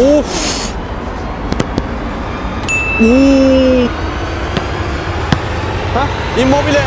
Of. Oo. Hah, Immobile.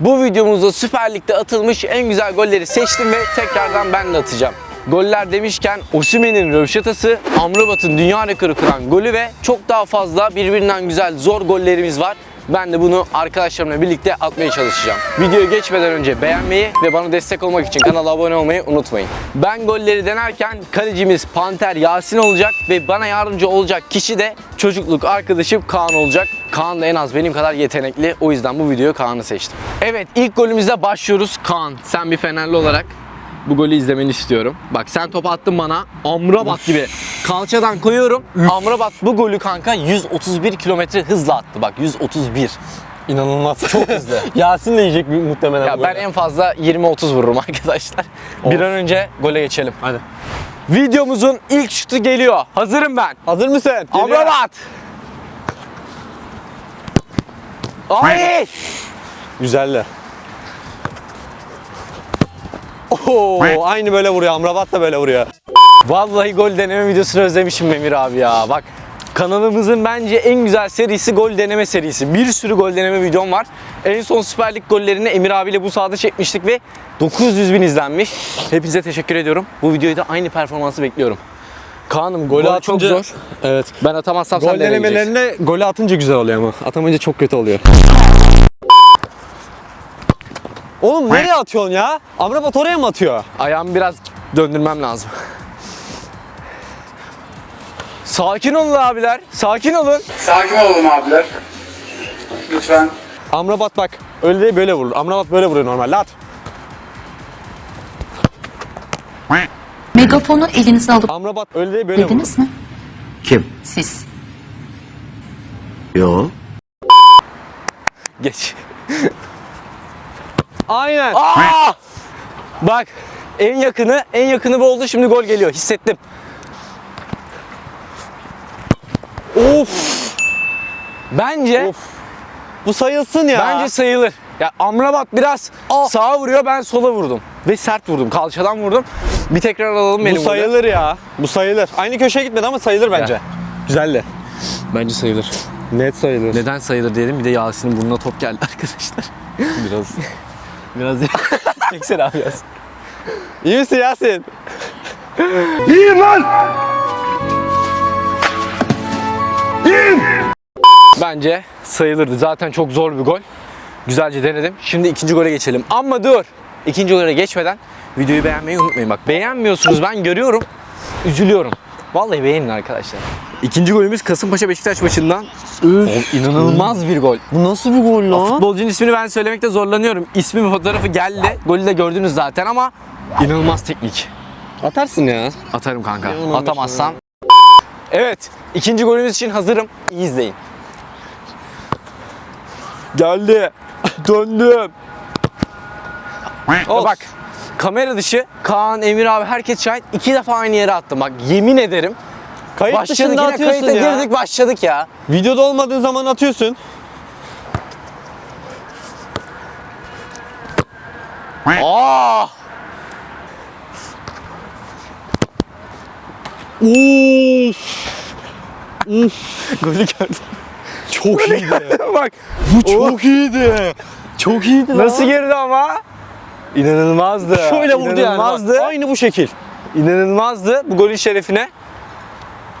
Bu videomuzda Süper Lig'de atılmış en güzel golleri seçtim ve tekrardan ben de atacağım. Goller demişken Osimhen'in röveşatası, Amrabat'ın dünya rekoru kıran golü ve çok daha fazla birbirinden güzel zor gollerimiz var. Ben de bunu arkadaşlarımla birlikte atmaya çalışacağım. Videoya geçmeden önce beğenmeyi ve bana destek olmak için kanala abone olmayı unutmayın. Ben golleri denerken kalecimiz Panter Yasin olacak ve bana yardımcı olacak kişi de çocukluk arkadaşım Kaan olacak. Kaan da en az benim kadar yetenekli. O yüzden bu videoyu Kaan'ı seçtim. Evet ilk golümüze başlıyoruz. Kaan sen bir Fenerli olarak bu golü izlemeni istiyorum. Bak sen top attın bana Amrabat gibi kalçadan koyuyorum. Amrabat bu golü kanka 131 kilometre hızla attı. Bak 131. İnanılmaz. Çok hızlı. Yasin de yiyecek muhtemelen ya bu ben en fazla 20-30 vururum arkadaşlar. Bir an önce gole geçelim. Hadi. Videomuzun ilk şutu geliyor. Hazırım ben. Hazır mısın? Geliyor. Amrabat. Ay! Güzeller. Oo, aynı böyle vuruyor. Amrabat da böyle vuruyor. Vallahi gol deneme videosunu özlemişim Emir abi ya. Bak kanalımızın bence en güzel serisi gol deneme serisi. Bir sürü gol deneme videom var. En son Süper Lig gollerini Emir abiyle bu sahada çekmiştik ve 900 bin izlenmiş. Hepinize teşekkür ediyorum. Bu videoyu da aynı performansı bekliyorum. Kaan'ım golü Gol at çok atınca- zor. Evet. Ben atamazsam Gol sen denemelerinde golü atınca güzel oluyor ama. Atamayınca çok kötü oluyor. Oğlum nereye atıyorsun ya? Amrabat oraya mı atıyor? Ayağımı biraz döndürmem lazım. Sakin olun abiler. Sakin olun. Sakin olalım abiler. Lütfen. Amrabat bak öyle değil böyle vurur. Amrabat böyle vuruyor normalde at. Megafonu elinize alıp Amrabat öyle değil böyle vurur. dediniz mi? Kim? Siz. Yo. Geç. Aynen. Aa! Bak en yakını en yakını bu oldu şimdi gol geliyor hissettim. Of. Bence Of. Bu sayılsın ya. bence sayılır. Ya Amrabat biraz sağa vuruyor ben sola vurdum ve sert vurdum kalçadan vurdum. Bir tekrar alalım benim bu sayılır ya. Bu sayılır. Aynı köşeye gitmedi ama sayılır bence. Güzeldi. Bence sayılır. Net sayılır. Neden sayılır diyelim bir de Yasin'in burnuna top geldi arkadaşlar. Biraz. Biraz Çeksene abi Yasin. İyi misin Yasin? Bence sayılırdı. Zaten çok zor bir gol. Güzelce denedim. Şimdi ikinci gole geçelim. Ama dur. İkinci gole geçmeden videoyu beğenmeyi unutmayın. Bak beğenmiyorsunuz ben görüyorum. Üzülüyorum. Vallahi beğenin arkadaşlar. İkinci golümüz Kasımpaşa Beşiktaş maçından. Oğlum, inanılmaz bir gol. Bu nasıl bir gol lan? Futbolcunun ismini ben söylemekte zorlanıyorum. İsmi ve fotoğrafı geldi. Golü de gördünüz zaten ama inanılmaz teknik. Atarsın ya. Atarım kanka. Atamazsam. Evet. ikinci golümüz için hazırım. İyi izleyin. Geldi. Döndüm. Olsun. Bak. Kamera dışı Kaan, Emir abi herkes şahit. iki defa aynı yere attım. Bak yemin ederim. Kayıt Başladık dışında yine atıyorsun kayıta ya. girdik başladık ya. Videoda olmadığın zaman atıyorsun. Aa! Uf. Golü gördüm. Çok iyiydi. Bak Bu çok iyiydi. Çok iyiydi lan. nasıl girdi ama. İnanılmazdı. Şöyle vurdu yani. İnanılmazdı. bak. Aynı bu şekil. İnanılmazdı. Bu golün şerefine.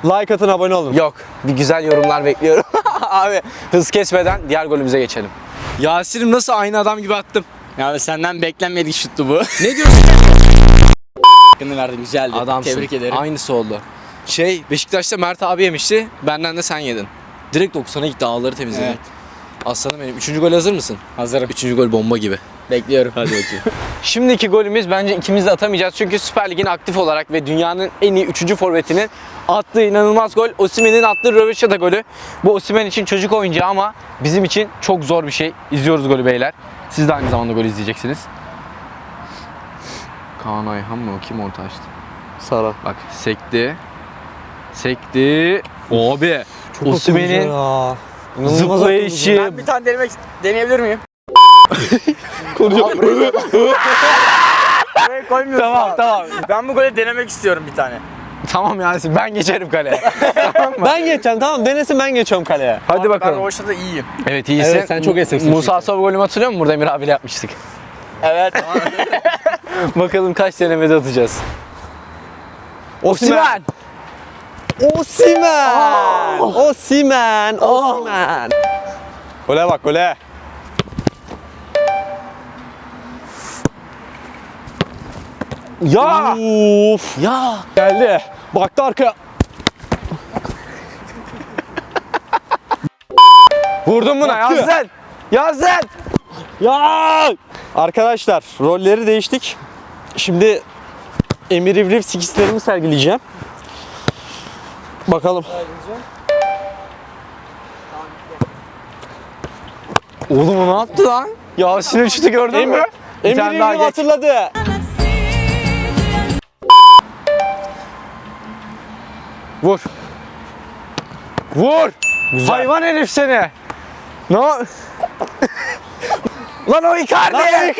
Like atın abone olun. Yok. Bir güzel yorumlar bekliyorum. Abi hız kesmeden diğer golümüze geçelim. Yasin'im nasıl aynı adam gibi attım. Ya senden beklenmedik şuttu bu. Ne diyorsun? Hakkını verdin güzeldi. Adamsın. Tebrik ederim. Aynısı oldu. Şey Beşiktaş'ta Mert abi yemişti. Benden de sen yedin. Direkt 90'a gitti ağları temizledi. Evet. Aslanım benim. Üçüncü gol hazır mısın? Hazırım. Üçüncü gol bomba gibi. Bekliyorum. Hadi bakayım. Şimdiki golümüz bence ikimiz de atamayacağız. Çünkü Süper Lig'in aktif olarak ve dünyanın en iyi üçüncü forvetinin attığı inanılmaz gol. Osimhen'in attığı röveşata golü. Bu Osimhen için çocuk oyuncağı ama bizim için çok zor bir şey. İzliyoruz golü beyler. Siz de aynı zamanda gol izleyeceksiniz. Kaan Ayhan mı? o? Kim orta açtı? Sara. Bak sekti. Sekti. Abi. Çok Osimhen'in zıplayışı. Ben bir tane denemek deneyebilir miyim? Tamam tamam. Ben bu golü denemek istiyorum bir tane. Tamam Yasin ben geçerim kaleye. tamam mı? Ben geçeceğim tamam denesin ben geçiyorum kaleye. Hadi Ben bakalım. Roşa'da iyiyim. Evet iyisin. Evet, sen çok esneksin Musa. Sow golümü hatırlıyor musun? Burada Emir abiyle yapmıştık. Evet. bakalım kaç denemede atacağız. Osimhen. Osimen. Osimen. Osimen. Gole bak gole. Ya! Uf. Ya! Geldi. Baktı arkaya. Vurdum buna. Yasin! Yasin! Ya! Arkadaşlar rolleri değiştik. Şimdi Emir İvriv skillslerimi sergileyeceğim. Bakalım. Oğlum o ne yaptı lan? Yasin'in şutu gördün mü? Bir Emir tane daha İvriv geç. hatırladı. Vur. Vur. Hayvan herif seni. Ne? o- Lan o Icardi.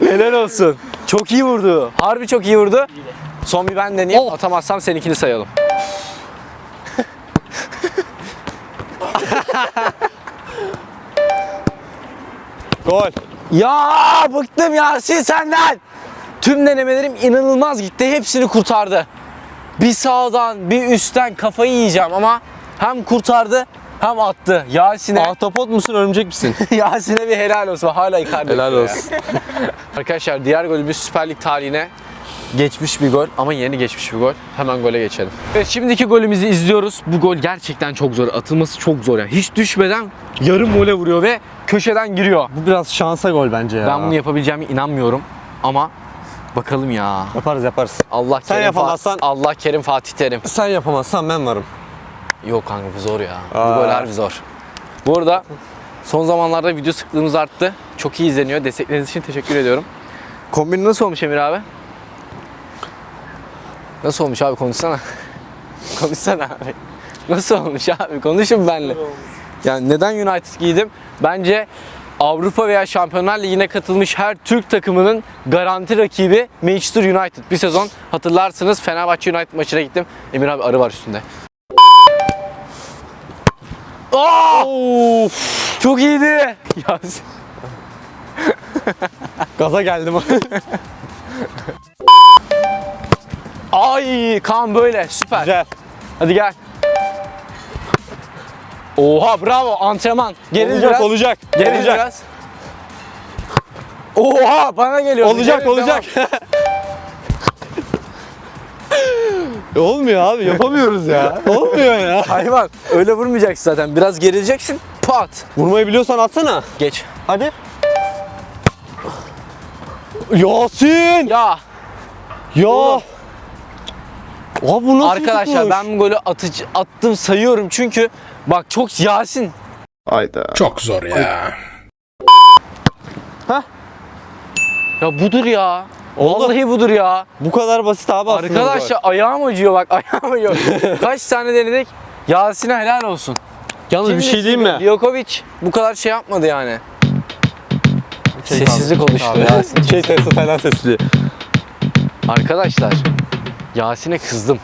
Helal olsun. Çok iyi vurdu. Harbi çok iyi vurdu. Son bir ben deneyeyim. Oh. Atamazsam seninkini sayalım. Gol. Ya bıktım Yasin senden. Tüm denemelerim inanılmaz gitti. Hepsini kurtardı. Bir sağdan bir üstten kafayı yiyeceğim ama hem kurtardı hem attı. Yasin'e Ahtapot musun örümcek misin? Yasin'e bir helal olsun. Hala Icardi. Helal olsun. Arkadaşlar diğer golümüz Süper Lig tarihine geçmiş bir gol ama yeni geçmiş bir gol. Hemen gole geçelim. Evet şimdiki golümüzü izliyoruz. Bu gol gerçekten çok zor. Atılması çok zor yani. Hiç düşmeden yarım vole vuruyor ve köşeden giriyor. Bu biraz şansa gol bence ya. Ben bunu yapabileceğime inanmıyorum ama bakalım ya. yaparız yaparız. Allah Sen Kerim Fa- yapamazsan- Allah Kerim Fatih Terim. Sen yapamazsan ben varım. Yok kanka bu zor ya. Bu Aa. gol harbi zor. Bu arada son zamanlarda video sıklığımız arttı. Çok iyi izleniyor. Destekleriniz için teşekkür ediyorum. Kombin nasıl olmuş Emir abi? Nasıl olmuş abi konuşsana. konuşsana abi. Nasıl olmuş abi? Konuşun benimle. Yani neden United giydim? Bence Avrupa veya Şampiyonlar Ligi'ne katılmış her Türk takımının garanti rakibi Manchester United. Bir sezon hatırlarsınız Fenerbahçe United maçına gittim. Emir abi arı var üstünde. Aa! Of. Çok iyiydi. Yasin. Gaza geldim. Ay kan böyle süper. Güzel. Hadi gel. Oha bravo antrenman. Geril olacak biraz. olacak. Geril olacak. biraz. Oha bana geliyor. Olacak Geril, olacak. Olmuyor abi yapamıyoruz ya. Olmuyor ya. Hayvan öyle vurmayacaksın zaten. Biraz gerileceksin. Pat. Vurmayı biliyorsan atsana. Geç. Hadi. Yasin! Ya Ya! Abi bu nasıl arkadaşlar tutuş? ben bu golü atıcı, attım sayıyorum çünkü bak çok Yasin. Çok zor ya. Ya budur ya. Oldu. Vallahi budur ya. Bu kadar basit abi aslında. Arkadaşlar ayağım acıyor bak ayağım acıyor. Kaç tane denedik? Yasin'e helal olsun. Yalnız bir şey diyeyim mi? Djokovic bu kadar şey yapmadı yani. Sessizlik oluştu Abi, Yasin. Şey Tesla falan sesli. Arkadaşlar Yasin'e kızdım.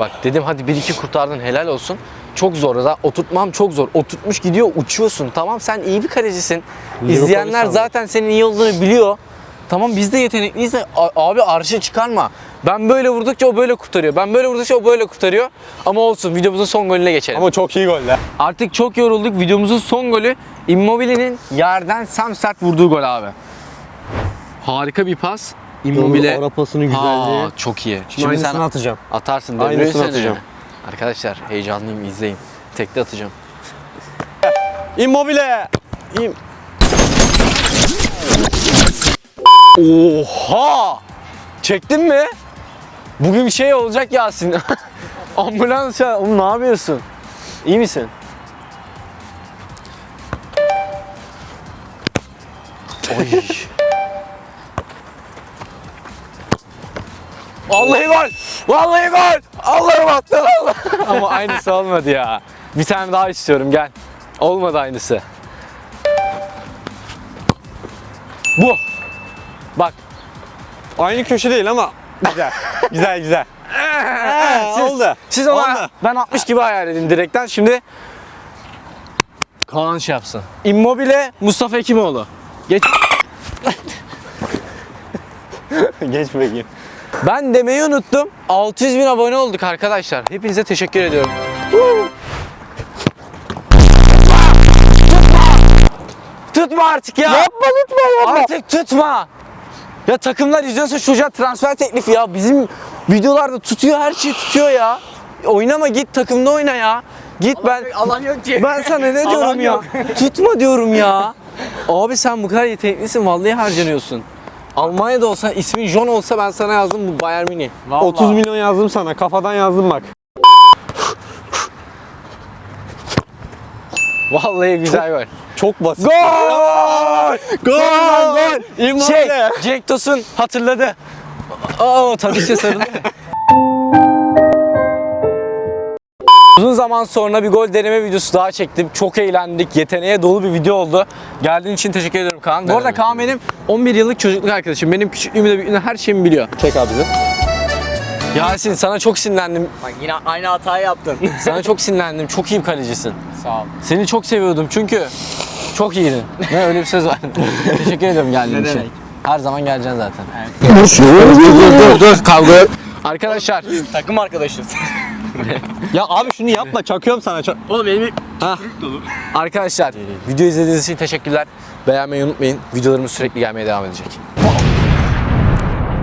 Bak dedim hadi bir iki kurtardın helal olsun. Çok zor. Zaten Oturtmam çok zor. Oturtmuş gidiyor uçuyorsun. Tamam sen iyi bir kalecisin. İzleyenler zaten senin iyi olduğunu biliyor. Tamam biz de yetenekliyiz de abi arşı çıkarma. Ben böyle vurdukça o böyle kurtarıyor. Ben böyle vurdukça o böyle kurtarıyor. Ama olsun videomuzun son golüne geçelim. Ama çok iyi gol ya. Artık çok yorulduk. Videomuzun son golü Immobile'nin yerden sam sert vurduğu gol abi. Harika bir pas. Immobile. Ara pasının güzelliği. Aa, çok iyi. Şimdi, aynısını atacağım. atarsın. Aynısını atacağım. Arkadaşlar heyecanlıyım izleyin. Tekte atacağım. Immobile! İm Oha! Çektin mi? Bugün bir şey olacak Yasin. Ambulans ya. Oğlum ne yapıyorsun? İyi misin? Oy. Vallahi gol! Vallahi gol! Allah'ım attı Allah. Ama aynısı olmadı ya. Bir tane daha istiyorum gel. Olmadı aynısı. Bu. Bak Aynı köşe değil ama Güzel. güzel güzel. siz, oldu. Siz ona Oldu. ben 60 gibi hayal edin direkten. Şimdi Kaan şey yapsın. Immobile Mustafa Ekimoğlu. Geç. Geç bakayım. Ben demeyi unuttum. 600 bin abone olduk arkadaşlar. Hepinize teşekkür ediyorum. Tutma! Tutma artık ya. Yapma tutma yapma. Artık tutma. Ya takımlar izliyorsa çocuğa transfer teklifi ya. Bizim videolarda tutuyor her şeyi tutuyor ya. Oynama git takımda oyna ya. Git ben Alan yok ki. ben sana ne diyorum ya? Tutma diyorum ya. Abi sen bu kadar yeteneklisin vallahi harcanıyorsun. Almanya'da olsa ismin John olsa ben sana yazdım bu Bayern Münih. Vallahi. 30 milyon yazdım sana. Kafadan yazdım bak. Vallahi güzel gol. Çok basit. Gol! Gol! Gol! Immobile. Şey, Cenk Tosun hatırladı. Oo, tabii ki sarıldı. Uzun zaman sonra bir gol deneme videosu daha çektim. Çok eğlendik. Yeteneğe dolu bir video oldu. Geldiğin için teşekkür ederim Kaan. Bu arada Kaan benim 11 yıllık çocukluk arkadaşım. Benim küçüklüğümü de büyüklüğümü her şeyimi biliyor. Çek abi bizi. Yasin sana çok sinirlendim. Bak yine aynı hatayı yaptın. Sana çok sinirlendim. Çok iyi bir kalecisin. Sağ ol. Seni çok seviyordum çünkü çok iyiydin. Ne öyle bir söz var. Teşekkür ediyorum geldiğin Ne için. demek? Her zaman geleceksin zaten. dur dur dur kavga yok. Arkadaşlar Takım arkadaşız. Ya abi şunu yapma. Çakıyorum sana. Çak- Oğlum benim bir arkadaşlar video izlediğiniz için teşekkürler. Beğenmeyi unutmayın. Videolarımız sürekli gelmeye devam edecek.